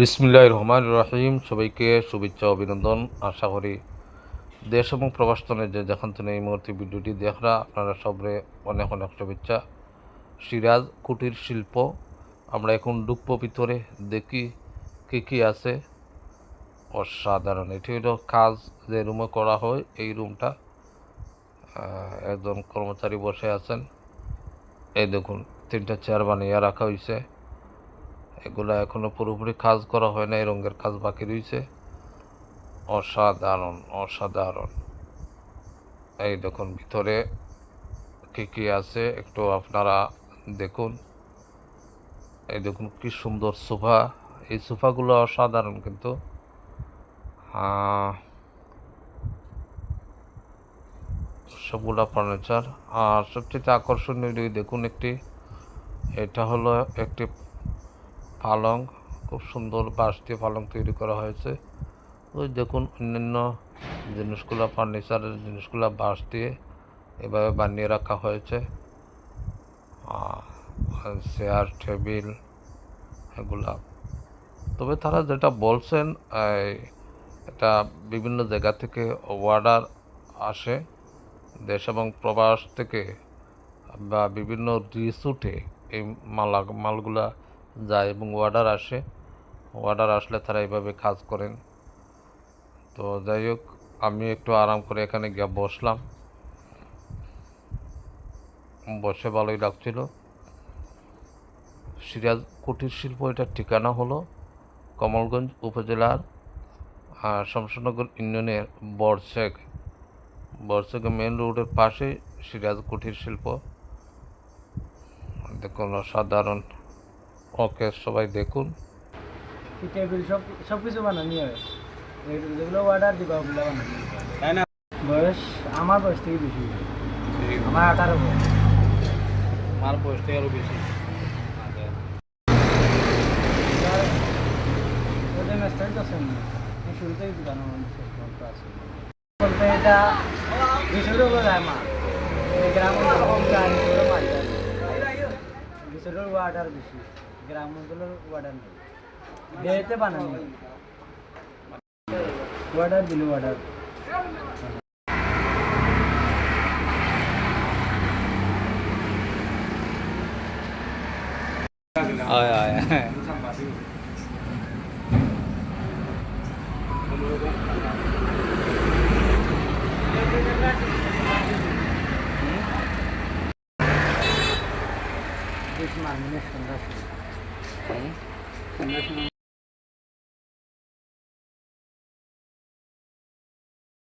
বিসমিল্লাহ রহমান রহিম। সবাইকে শুভেচ্ছা অভিনন্দন। আশা করি দেশ এবং প্রবাসনের যে যেখান থেকে এই মুহূর্তে ভিডিওটি দেখরা, আপনারা সবরে অনেক অনেক শুভেচ্ছা। সিরাজ কুটির শিল্প, আমরা এখন ডুকবো ভিতরে দেখি কী কী আছে। অসাধারণ, এটি হলো কাজ যে রুমে করা হয়, এই রুমটা একজন কর্মচারী বসে আছেন। এই দেখুন, তিনটা চেয়ার বানিয়ে রাখা হয়েছে এগুলা এখনও পুরোপুরি কাজ করা হয় না, এই রঙের কাজ বাকি রয়েছে অসাধারণ অসাধারণ। এই দেখুন, ভিতরে কি কি আছে একটু আপনারা দেখুন। এই দেখুন, কি সুন্দর সোফা। এই সোফাগুলো অসাধারণ কিন্তু। সবগুলা ফার্নিচার আর সবচেয়ে আকর্ষণীয় দেখুন একটি, এটা হলো একটি পালং, খুব সুন্দর বাঁশ দিয়ে পালং তৈরি করা হয়েছে। ওই দেখুন, অন্যান্য জিনিসগুলো, ফার্নিচারের জিনিসগুলো বাঁশ দিয়ে এভাবে বানিয়ে রাখা হয়েছে। চেয়ার, টেবিল এগুলা। তবে তারা যেটা বলছেন এটা বিভিন্ন জায়গা থেকে অর্ডার আসে, দেশ এবং প্রবাস থেকে বা বিভিন্ন রিসুটে এই মালা, মালগুলা যায় এবং অর্ডার আসে। অর্ডার আসলে তারা এইভাবে কাজ করেন। তো যাই হোক, আমি একটু আরাম করে এখানে গিয়ে বসলাম। বসে ভালোই লাগছিল। সিরাজ কুটির শিল্প এটার ঠিকানা হলো কমলগঞ্জ উপজেলার শমশনগর ইউনিয়নের বরশেখ বরশেখ মেন রোডের পাশে সিরাজ কুটির শিল্প। দেখুন অসাধারণ। ওকে সবাই দেখুন। টেবিল সব সব কিছু বানানি এই- যেগুলো অর্ডার দিবা ওগুলো বানানি। তাই না? বয়স আমার বয়স থেকে বেশি। আমার আঠারো বয়স। আমার আরও বেশি। ওদের ম্যাচটাই তো আছেন শুরুতেই দোকান আছে বলতে এটা যায় মা এই বিশুরও মাছ যায় বিশুরের ওয়ার্ডার বেশি গ্রাম অঞ্চলের ওয়ার্ডার নেই দেহেতে বানানি ওয়ার্ডার দিল ওয়ার্ডার Right.